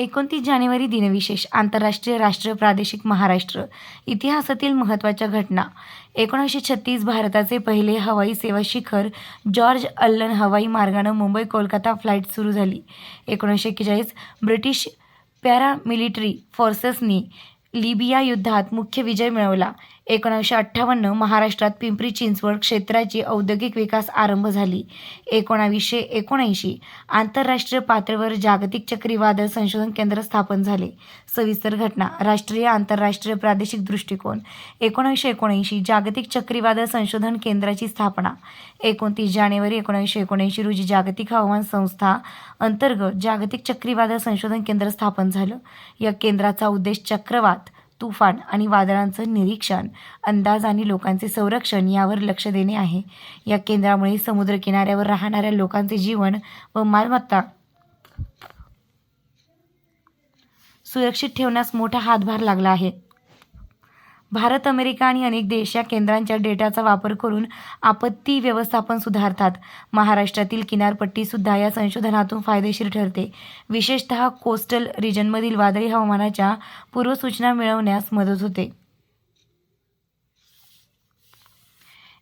एकोणतीस जानेवारी दिनविशेष आंतरराष्ट्रीय राष्ट्र प्रादेशिक महाराष्ट्र इतिहासातील महत्त्वाच्या घटना. एकोणीसशे छत्तीस भारताचे पहिले हवाई सेवा शिखर जॉर्ज अल्लन हवाई मार्गानं मुंबई कोलकाता फ्लाईट सुरू झाली. एकोणीसशे एक्केचाळीस ब्रिटिश पॅरामिलिटरी फोर्सेसनी लिबिया युद्धात मुख्य विजय मिळवला. एकोणीसशे अठ्ठावन्न महाराष्ट्रात पिंपरी चिंचवड क्षेत्राची औद्योगिक विकास आरंभ झाली. एकोणावीसशे एकोणऐंशी आंतरराष्ट्रीय पातळीवर जागतिक चक्रीवादळ संशोधन केंद्र स्थापन झाले. सविस्तर घटना राष्ट्रीय आंतरराष्ट्रीय प्रादेशिक दृष्टिकोन. एकोणीसशे एकोणऐंशी जागतिक चक्रीवादळ संशोधन केंद्राची स्थापना. एकोणतीस जानेवारी एकोणीसशे एकोणऐंशी रोजी जागतिक हवामान संस्था अंतर्गत जागतिक चक्रीवादळ संशोधन केंद्र स्थापन झालं. या केंद्राचा उद्देश चक्रवात तुफान आणि वादळांचं निरीक्षण अंदाज आणि लोकांचे संरक्षण यावर लक्ष देणे आहे. या केंद्रामुळे समुद्रकिनाऱ्यावर राहणाऱ्या लोकांचे जीवन व मालमत्ता सुरक्षित ठेवण्यास मोठा हातभार लागला आहे. भारत अमेरिका आणि अनेक देश या केंद्रांच्या डेटाचा वापर करून आपत्ती व्यवस्थापन सुधारतात. महाराष्ट्रातील किनारपट्टीसुद्धा या संशोधनातून फायदेशीर ठरते. विशेषतः कोस्टल रिजनमधील वादळी हवामानाच्या पूर्वसूचना मिळवण्यास मदत होते.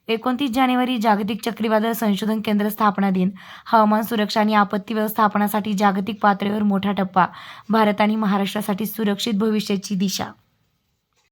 एकोणतीस जानेवारी जागतिक चक्रीवादळ संशोधन केंद्र स्थापना दिन. हवामान सुरक्षा आणि आपत्ती व्यवस्थापनासाठी जागतिक पातळीवर मोठा टप्पा. भारत आणि महाराष्ट्रासाठी सुरक्षित भविष्याची दिशा.